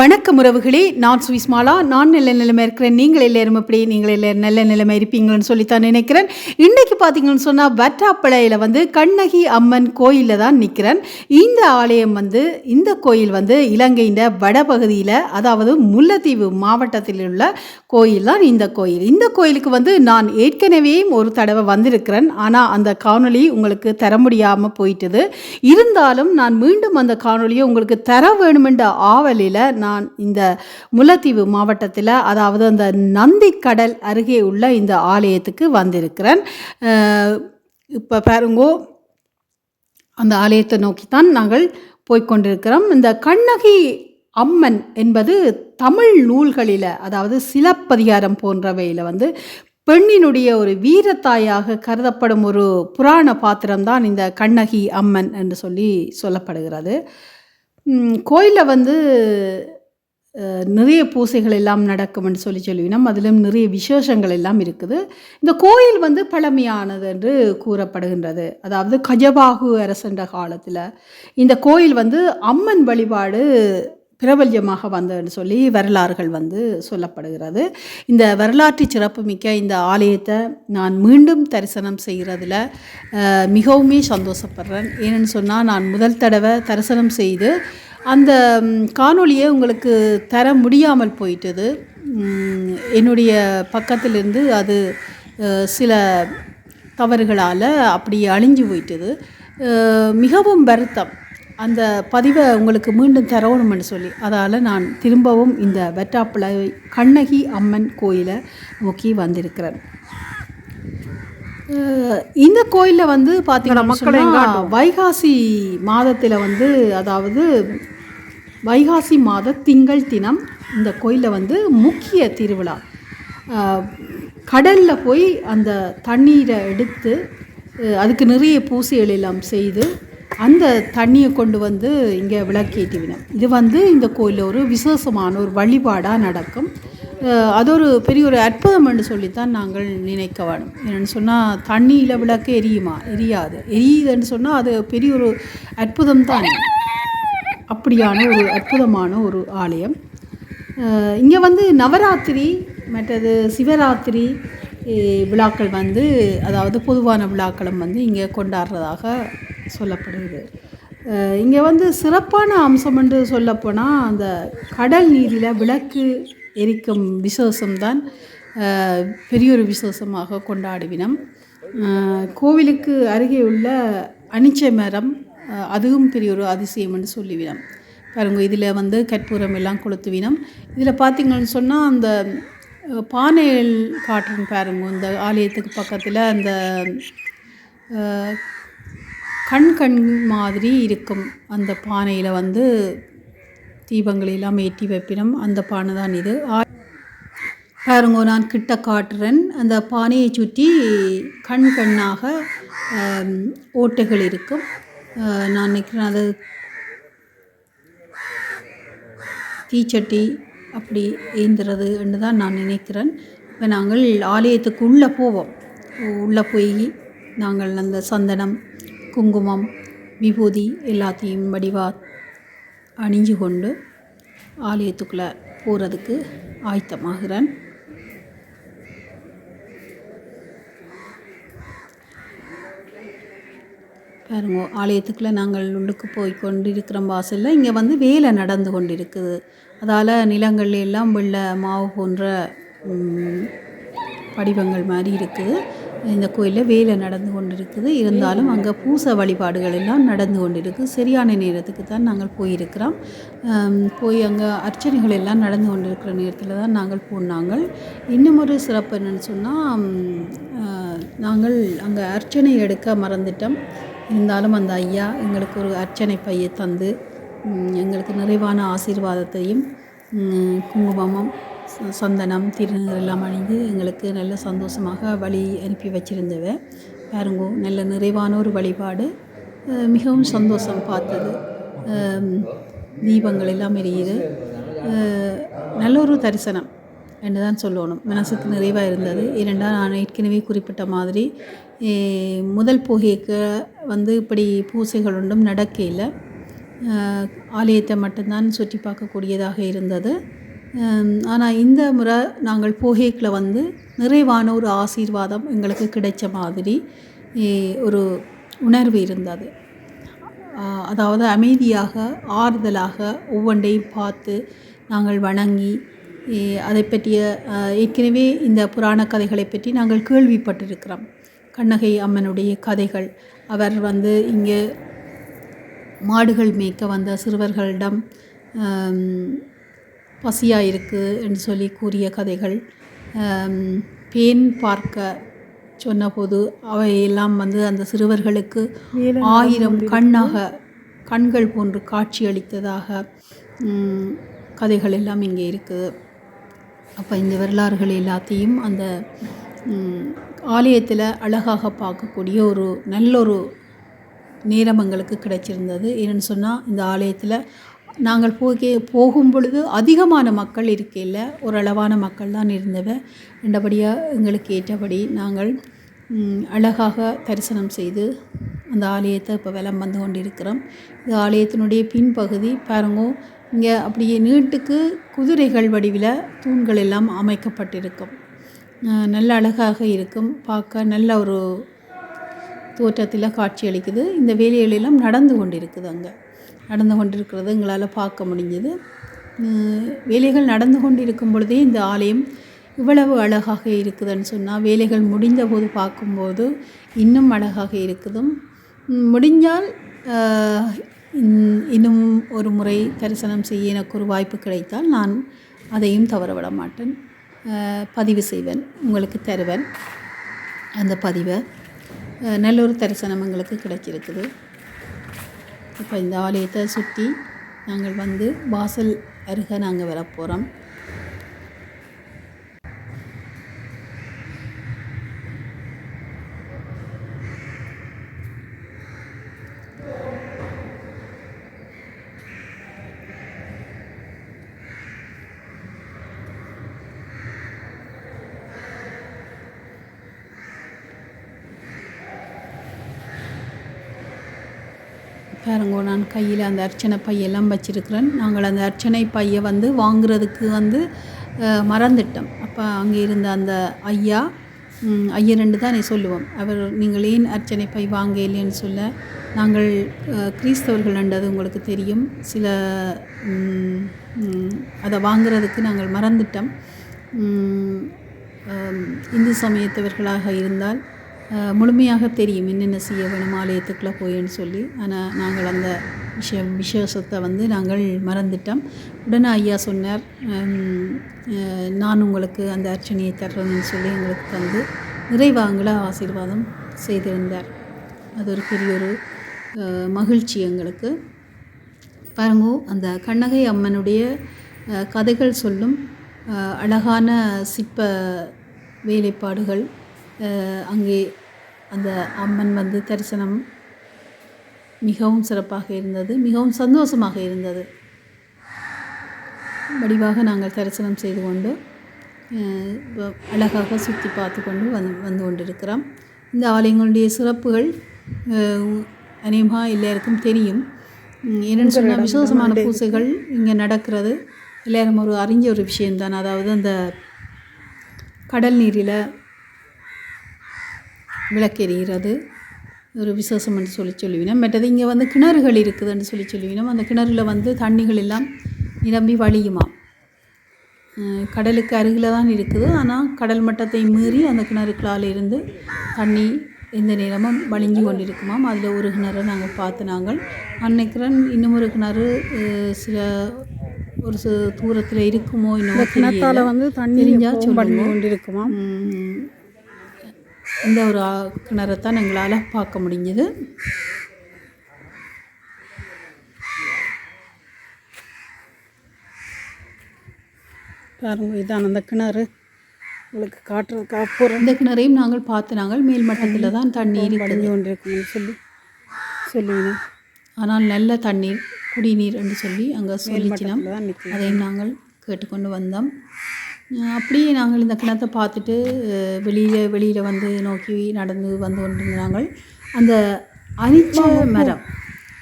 வணக்கம் உறவுகளே நான் சுவிஸ்மாலா. நான் நல்ல நிலைமை இருக்கிறேன். நீங்கள் எல்லாரும் எப்படி நீங்கள் எல்லாரும் நல்ல நிலைமை இருப்பீங்கன்னு சொல்லித்தான் நினைக்கிறேன். இன்றைக்கு பார்த்தீங்கன்னு சொன்னால் வட்டாப்பளையில் வந்து கண்ணகி அம்மன் கோயிலில் தான் நிற்கிறேன் இந்த ஆலயம் வந்து இந்த கோயில் வந்து இலங்கையின் வடபகுதியில் அதாவது முல்லைத்தீவு மாவட்டத்தில் உள்ள கோயில் தான் இந்த கோயில். இந்த கோயிலுக்கு வந்து நான் ஏற்கனவே ஒரு தடவை வந்திருக்கிறேன். ஆனால் அந்த காணொளி உங்களுக்கு தர முடியாமல் போயிட்டது. இருந்தாலும் நான் மீண்டும் அந்த காணொளியை உங்களுக்கு தர வேணுமென்ற ஆவலில் நான் இந்த முல்லைத்தீவு மாவட்டத்தில் அதாவது அந்த நந்திக்கடல் அருகே உள்ள இந்த ஆலயத்துக்கு வந்திருக்கிறேன். இப்போ பாருங்கோ அந்த ஆலயத்தை நோக்கித்தான் நாங்கள் போய்க்கொண்டிருக்கிறோம் இந்த கண்ணகி அம்மன் என்பது தமிழ் நூல்களில் அதாவது சிலப்பதிகாரம் போன்றவையில் வந்து பெண்ணினுடைய ஒரு வீரத்தாயாக கருதப்படும் ஒரு புராண பாத்திரம்தான் இந்த கண்ணகி அம்மன் என்று சொல்லி சொல்லப்படுகிறது. கோயிலில் வந்து நிறைய பூசைகள் எல்லாம் நடக்கும்னு சொல்லி சொல்லினோம் அதிலும் நிறைய விசேஷங்கள் எல்லாம் இருக்குது. இந்த கோயில் வந்து பழமையானது என்று கூறப்படுகின்றது. அதாவது கஜபாகு அரசன்ற காலத்தில் இந்த கோயில் வந்து அம்மன் வழிபாடு பிரபல்யமாக வந்ததுன்னு சொல்லி வரலாறுகள் வந்து சொல்லப்படுகிறது. இந்த வரலாற்று சிறப்புமிக்க இந்த ஆலயத்தை நான் மீண்டும் தரிசனம் செய்கிறதுல மிகவுமே சந்தோஷப்படுறேன். ஏன்னு சொன்னால் நான் முதல் தடவை தரிசனம் செய்து அந்த காணொலியை காணொளியை உங்களுக்கு தர முடியாமல் போயிட்டது. என்னுடைய பக்கத்திலிருந்து அது சில தவறுகளால் அப்படி அழிஞ்சு போயிட்டது. மிகவும் வருத்தம். அந்த பதிவை உங்களுக்கு மீண்டும் தரணும்னு சொல்லி அதால் நான் திரும்பவும் இந்த வெட்டாப்பிளை கண்ணகி அம்மன் கோயிலை நோக்கி வந்திருக்கிறேன். இந்த கோயிலில் வந்து பார்த்தீங்கன்னா வைகாசி மாதத்தில் வந்து அதாவது வைகாசி மாத திங்கள் தினம் இந்த கோயிலில் வந்து முக்கிய திருவிழா. கடலில் போய் அந்த தண்ணீரை எடுத்து அதுக்கு நிறைய பூசைகள் எல்லாம் செய்து அந்த தண்ணியை கொண்டு வந்து இங்கே விளக்கேற்றிவினோம் இது வந்து இந்த கோயிலில் ஒரு விசேஷமான ஒரு வழிபாடாக நடக்கும். அது ஒரு பெரிய ஒரு அற்புதம் என்று சொல்லித்தான் நாங்கள் நினைக்க வேணும். என்னென்னு சொன்னால் தண்ணியில் விளக்கு எரியுமா? எரியாது. எரியுதுன்னு சொன்னால் அது பெரிய ஒரு அற்புதம் தான். அப்படியான ஒரு அற்புதமான ஒரு ஆலயம். இங்கே வந்து நவராத்திரி மற்றது சிவராத்திரி விழாக்கள் வந்து அதாவது பொதுவான விழாக்களும் வந்து இங்கே கொண்டாடுறதாக சொல்லப்படுகிறது. இங்கே வந்து சிறப்பான அம்சம் என்று சொல்லப்போனால் அந்த கடல் நீரில் விளக்கு எரிக்கும் விசேஷம்தான் பெரியொரு பெரிய ஒரு விசேஷமாக கொண்டாடுவினம். கோவிலுக்கு அருகே உள்ள அனிச்சை மரம் அதுவும் பெரிய ஒரு அதிசயம் என்று சொல்லிவினம். பாருங்க இதில் வந்து கற்பூரம் எல்லாம் கொளுத்துவினம். இதில் பார்த்தீங்கன்னு சொன்னால் அந்த பானையில் காட்டுன்னு பாருங்க இந்த ஆலயத்துக்கு பக்கத்தில் அந்த கண் கண் மாதிரி இருக்கும். அந்த பானையில் வந்து தீபங்களை எல்லாம் ஏற்றி வைப்பினம் அந்த பானை தான் இது. பாருங்க நான் கிட்ட காட்டுறேன். அந்த பானையை சுற்றி கண் கண்ணாக ஓட்டைகள் இருக்கும். நான் நினைக்கிறேன் அது தீச்சட்டி அப்படி ஏந்துறது என்று தான் நான் நினைக்கிறேன். இப்போ நாங்கள் ஆலயத்துக்கு உள்ளே போவோம். உள்ளே போய் நாங்கள் அந்த சந்தனம் குங்குமம் விபூதி எல்லாத்தையும் வடிவா அணிஞ்சு கொண்டு ஆலயத்துக்குள்ளே போகிறதுக்கு ஆயத்தமாகிறேன். பாருங்க ஆலயத்துக்குள்ளே நாங்கள் உள்ளுக்கு போய் கொண்டு இருக்கிற வாசலில். இங்கே வந்து வேலை நடந்து கொண்டு இருக்குது அதால் நிலங்கள் எல்லாம் வெள்ள மாவு போன்ற படிவங்கள் மாதிரி இருக்குது. இந்த கோயிலில் வேலை நடந்து கொண்டு இருக்குது இருந்தாலும் அங்கே பூசை வழிபாடுகள் எல்லாம் நடந்து கொண்டிருக்கு. சரியான நேரத்துக்கு தான் நாங்கள் போயிருக்கிறோம். போய் அங்கே அர்ச்சனைகள் எல்லாம் நடந்து கொண்டிருக்கிற நேரத்தில் தான் நாங்கள் போனாங்கள் இன்னும் ஒரு சிறப்பு என்னென்னு சொன்னால் நாங்கள் அங்கே அர்ச்சனை எடுக்க மறந்துட்டோம். இருந்தாலும் அந்த ஐயா எங்களுக்கு ஒரு அர்ச்சனை பையை தந்து எங்களுக்கு நிறைவான ஆசீர்வாதத்தையும் குங்குமமும் சந்தனம் திருநீர் எல்லாம் அணிந்து எங்களுக்கு நல்ல சந்தோஷமாக வழி அனுப்பி வச்சிருந்தவ பாருங்கோ நல்ல நிறைவான ஒரு வழிபாடு மிகவும் சந்தோஷம் பார்த்தது. தீபங்கள் எல்லாம் எரியுது. நல்ல ஒரு தரிசனம் என்று தான் சொல்லணும். மனசுக்கு நிறைவாக இருந்தது. ஏனென்றால் நான் ஏற்கனவே குறிப்பிட்ட மாதிரி முதல் புகைக்கு வந்து இப்படி பூசைகள் ஒன்றும் நடக்கையில் ஆலயத்தை மட்டும்தான் சுற்றி பார்க்கக்கூடியதாக இருந்தது. ஆனால் இந்த முறை நாங்கள் போகேக்கில் வந்து நிறைவான ஒரு ஆசீர்வாதம் எங்களுக்கு கிடைச்ச மாதிரி ஒரு உணர்வு இருந்தது. அதாவது அமைதியாக ஆறுதலாக ஒவ்வொன்றையும் பார்த்து நாங்கள் வணங்கி அதை பற்றிய ஏற்கனவே இந்த புராண கதைகளை பற்றி நாங்கள் கேள்விப்பட்டிருக்கிறோம். கண்ணகை அம்மனுடைய கதைகள் அவர் வந்து இங்கே மாடுகள் மேய்க்க வந்த சிறுவர்களிடம் பசியாக இருக்குது என்று சொல்லி கூறிய கதைகள் பேன் பார்க்க சொன்னபோது அவையெல்லாம் வந்து அந்த சிறுவர்களுக்கு ஆயிரம் கண்ணாக கண்கள் போன்று காட்சியளித்ததாக ம், கதைகள் எல்லாம் இங்கே இருக்குது அப்போ இந்த வரலாறுகள் எல்லாத்தையும் அந்த ஆலயத்தில் அழகாக பார்க்கக்கூடிய ஒரு நல்ல ஒரு நேரம் எங்களுக்கு கிடைச்சிருந்தது. ஏன்னு சொன்னால் இந்த ஆலயத்தில் நாங்கள் போகே போகும் பொழுது அதிகமான மக்கள் இருக்கையில் ஓரளவான மக்கள் தான் இருந்தவ ரெண்டபடியாக எங்களுக்கு ஏற்றபடி நாங்கள் அழகாக தரிசனம் செய்து அந்த ஆலயத்தை இப்போ வலம் வந்து கொண்டிருக்கிறோம். இந்த ஆலயத்தினுடைய பின்பகுதி. பாருங்கோ இங்கே அப்படியே நீட்டுக்கு குதிரைகள் வடிவில் தூண்கள் எல்லாம் அமைக்கப்பட்டிருக்கும். நல்ல அழகாக இருக்கும். பார்க்க நல்ல ஒரு தோற்றத்தில் காட்சியளிக்குது இந்த வேலைகளெல்லாம் நடந்து கொண்டிருக்குது அங்கே. நடந்து கொண்டிருக்கிறது எங்களால் பார்க்க முடிஞ்சது. வேலைகள் நடந்து கொண்டிருக்கும் பொழுதே இந்த ஆலயம் இவ்வளவு அழகாக இருக்குதுன்னு சொன்னால் வேலைகள் முடிந்த போது பார்க்கும்போது இன்னும் அழகாக இருக்குதும். முடிஞ்சால் இன்- இன்னும் ஒரு முறை தரிசனம் செய்ய எனக்கு ஒரு வாய்ப்பு கிடைத்தால் நான் அதையும் தவறவிட மாட்டேன். பதிவு செய்வேன் உங்களுக்கு தருவேன். அந்த பதிவை நல்ல ஒரு தரிசனம் எங்களுக்கு கிடைச்சிருக்குது இப்போ இந்த ஆலயத்தை சுற்றி நாங்கள் வந்து வாசல் அருகே நாங்கள் வரப்போகிறோம். பாருங்க நான் கையில் அந்த அர்ச்சனை பையெல்லாம் வச்சிருக்கிறேன். நாங்கள் அந்த அர்ச்சனை பையை வந்து வாங்குறதுக்கு வந்து மறந்துட்டோம். அப்போ அங்கே இருந்த அந்த ஐயா ஐயரண்டு தான் சொல்லுவோம். அவர் நீங்கள் ஏன் அர்ச்சனை பை வாங்க இல்லைன்னு சொல்ல நாங்கள் கிறிஸ்தவர்கள் என்றது உங்களுக்கு தெரியும். சில அதை வாங்குறதுக்கு நாங்கள் மறந்துட்டோம். இந்து சமயத்தவர்களாக இருந்தால் முழுமையாக தெரியும் என்னென்ன செய்ய வேணும் ஆலயத்துக்குள்ளே போயின்னு சொல்லி. ஆனால் நாங்கள் அந்த விஷயம் விசேஷத்தை வந்து நாங்கள் மறந்துட்டோம். உடனே ஐயா சொன்னார் நான் உங்களுக்கு அந்த அர்ச்சனையை தர்றேன்னு சொல்லி எங்களுக்கு தந்து நிறைவாங்கள ஆசீர்வாதம் செய்திருந்தார். அது ஒரு பெரிய ஒரு மகிழ்ச்சி எங்களுக்கு. பாருங்க அந்த கண்ணகை அம்மனுடைய கதைகள் சொல்லும் அழகான சிற்ப வேலைப்பாடுகள் அங்கே அந்த அம்மன் வந்து தரிசனம் மிகவும் சிறப்பாக இருந்தது மிகவும் சந்தோஷமாக இருந்தது. வடிவாக நாங்கள் தரிசனம் செய்து கொண்டு அழகாக சுற்றி பார்த்து கொண்டு வந்து வந்து கொண்டிருக்கிறோம். இந்த ஆலயங்களுடைய சிறப்புகள் அநேகமாக எல்லாருக்கும் தெரியும். என்னென்னு சொன்னால் விசேஷமான பூசைகள் இங்கே நடக்கிறது. எல்லாரும் ஒரு அறிஞ்ச ஒரு விஷயம்தான். அதாவது அந்த கடல் நீரில் விளக்கெறிகிறது. ஒரு விசேஷம் என்று சொல்லி சொல்லுவினோம். மற்றது இங்கே வந்து கிணறுகள் இருக்குதுன்னு சொல்லி சொல்லுவினோம். அந்த கிணறுல வந்து தண்ணிகள் எல்லாம் நிரம்பி வழியுமாம். அஹ் கடலுக்கு அருகில் தான் இருக்குது. ஆனால் கடல் மட்டத்தை மீறி அந்த கிணறுக்களால் இருந்து தண்ணி எந்த நேரமும் வழிஞ்சு கொண்டிருக்குமாம். அதில் ஒரு கிணறு நாங்கள் பார்த்து நாங்கள் அன்னைக்கிறன் இன்னும் ஒரு கிணறு சில ஒரு சில தூரத்தில் இருக்குமோ இன்னும் கிணத்தால வந்து தண்ணி தெரிஞ்சா எப்பவும் வடிஞ்சு சொல்லுங்க. கொண்டிருக்குமா உம், இந்த ஒரு கிணறைத்தான் எங்களால் பார்க்க முடிஞ்சது. பாருங்க இதான் அந்த கிணறு. உங்களுக்கு காட்டுறதுக்கு அப்புறம் இந்த கிணறையும் நாங்கள் பார்த்து நாங்கள் மேல் மட்டத்தில் தான் தண்ணீர் வடிஞ்சு கொண்டிருக்கும்னு சொல்லி சொல்லுவீங்க ஆனால் நல்ல தண்ணீர் குடிநீர் என்று சொல்லி அங்கே சொல்லிச்சினோம். அதையும் நாங்கள் கேட்டுக்கொண்டு வந்தோம். அப்படியே நாங்கள் இந்த கிணத்தை பார்த்துட்டு வெளியில் வெளியில் வந்து நோக்கி நடந்து வந்து கொண்டிருந்தாங்கள். அந்த அனிச்ச மரம்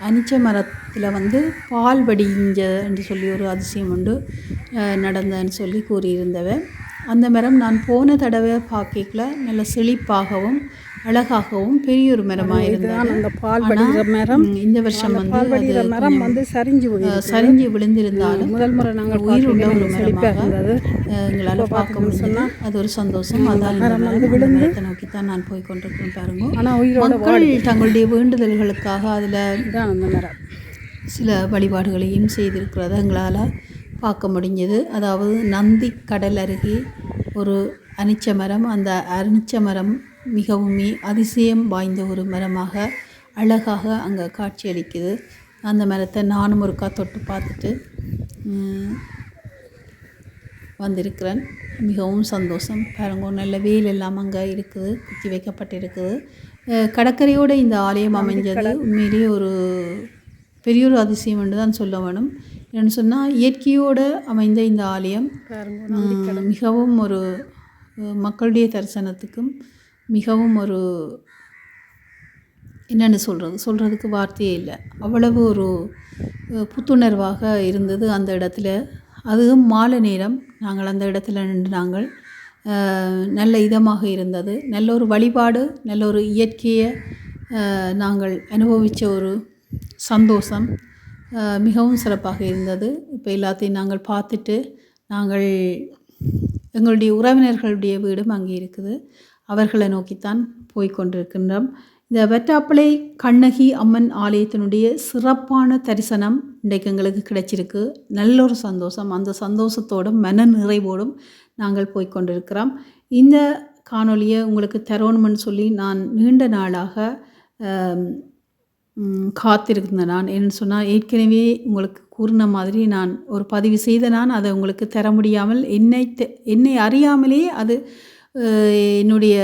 அனிச்ச மரத்தில் வந்து பால் வடிஞ்ச என்று சொல்லி ஒரு அதிசயம் உண்டு நடந்தன்னு சொல்லி கூறியிருந்தவ அந்த மரம் நான் போன தடவை பார்க்கல நல்ல செழிப்பாகவும் அழகாகவும் பெரிய ஒரு மரமாக இருந்தது அந்த பால் வடிகிற மரம். இந்த வருஷம் வந்து வடிகிற மரம் வந்து சரிஞ்சு சரிஞ்சு விழுந்திருந்தாலும் முதல் முறை நாங்கள் உயிருள்ள ஒரு பார்க்கல செழிப்பாக மரமாக இருந்தது. எங்களால் பார்க்க முடிஞ்சது. அது ஒரு சந்தோஷம். அதான். அந்த மரத்தை நோக்கி தான் நான் போய் கொண்டிருக்கிறேன் பாருங்க. ஆனால் மக்கள் தங்களுடைய வேண்டுதல்களுக்காக அதில் தான் அந்த மரம். சில வழிபாடுகளையும் செய்திருக்கிறத. எங்களால் பார்க்க முடிஞ்சது. அதாவது நந்தி கடல் அருகே ஒரு அனிச்ச மரம். அந்த அனிச்ச மரம் மிகவும் அதிசயம் வாய்ந்த ஒரு மரமாக அழகாக அங்கே காட்சியளிக்குது. அந்த மரத்தை நானும் ஒருக்கா தொட்டு பார்த்துட்டு வந்திருக்கிறேன். மிகவும் சந்தோஷம். பாருங்க நல்ல வெயில் எல்லாம் அங்கே இருக்குது குத்தி வைக்கப்பட்டிருக்குது. கடற்கரையோட இந்த ஆலயம் அமைஞ்சது உண்மையிலேயே ஒரு பெரிய ஒரு அதிசயம் என்று தான் சொல்ல வேணும். என்னென்னு சொன்னால் இயற்கையோடு அமைந்த இந்த ஆலயம் மிகவும் ஒரு மக்களுடைய தரிசனத்துக்கும் மிகவும் ஒரு என்னென்னு சொல்கிறது சொல்கிறதுக்கு வார்த்தையே இல்லை. அவ்வளவு ஒரு புத்துணர்வாக இருந்தது அந்த இடத்துல. அதுவும் மாலை நேரம். நாங்கள் அந்த இடத்துல நின்று நாங்கள் நல்ல இதமாக இருந்தது. நல்ல ஒரு வழிபாடு நல்ல ஒரு இயற்கையை நாங்கள் அனுபவித்த ஒரு சந்தோஷம் மிகவும் சிறப்பாக இருந்தது. இப்போ எல்லாத்தையும் நாங்கள் பார்த்துட்டு நாங்கள் எங்களுடைய உறவினர்களுடைய வீடும் அங்கே இருக்குது. அவர்களை நோக்கித்தான் போய்கொண்டிருக்கின்றோம் இந்த வெட்டாப்பளை கண்ணகி அம்மன் ஆலயத்தினுடைய சிறப்பான தரிசனம் இன்றைக்கு எங்களுக்கு கிடைச்சிருக்கு. நல்ல ஒரு சந்தோஷம். அந்த சந்தோஷத்தோடும் மன நிறைவோடும் நாங்கள் போய்கொண்டிருக்கிறோம் இந்த காணொலியை உங்களுக்கு தரணும்னு சொல்லி நான் நீண்ட நாளாக ஆம், காத்திருந்தேன் நான். என்ன சொன்னால் ஏற்கனவே உங்களுக்கு கூறின மாதிரி நான் ஒரு பதிவு செய்த நான் அதை உங்களுக்கு தர முடியாமல் என்னை தெ- என்னை அறியாமலே அது என்னுடைய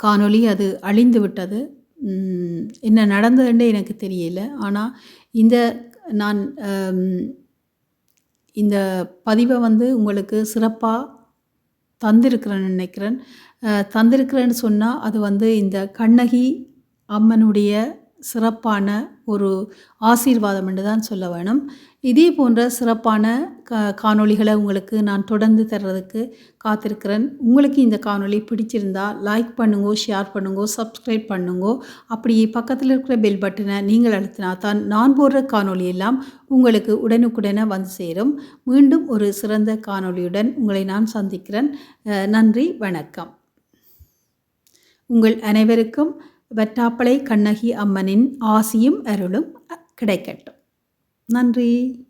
காணொளி அது அழிந்து விட்டது. என்ன நடந்ததுன்னு எனக்கு தெரியல. ஆனால் இந்த நான் இந்த பதிவை வந்து உங்களுக்கு சிறப்பாக தந்திருக்கிறேன்னு நினைக்கிறேன். தந்திருக்கிறேன்னு சொன்னால் அது வந்து இந்த கண்ணகி அம்மனுடைய சிறப்பான ஒரு ஆசீர்வாதம் என்று தான் சொல்ல வேணும். இதே போன்ற சிறப்பான கா காணொளிகளை உங்களுக்கு நான் தொடர்ந்து தர்றதுக்கு காத்திருக்கிறேன். உங்களுக்கு இந்த காணொளி பிடிச்சிருந்தா லைக் பண்ணுங்கோ ஷேர் பண்ணுங்கோ சப்ஸ்கிரைப் பண்ணுங்கோ அப்படி பக்கத்தில் இருக்கிற பெல் பட்டனை நீங்கள் அழுத்தினா தான் நான் போடுற காணொளி எல்லாம் உங்களுக்கு உடனுக்குடனே வந்து சேரும். மீண்டும் ஒரு சிறந்த காணொளியுடன் உங்களை நான் சந்திக்கிறேன். நன்றி வணக்கம். உங்கள் அனைவருக்கும் வற்றாப்பளை கண்ணகி அம்மனின் ஆசியும் அருளும் கிடைக்கட்டும். நன்றி.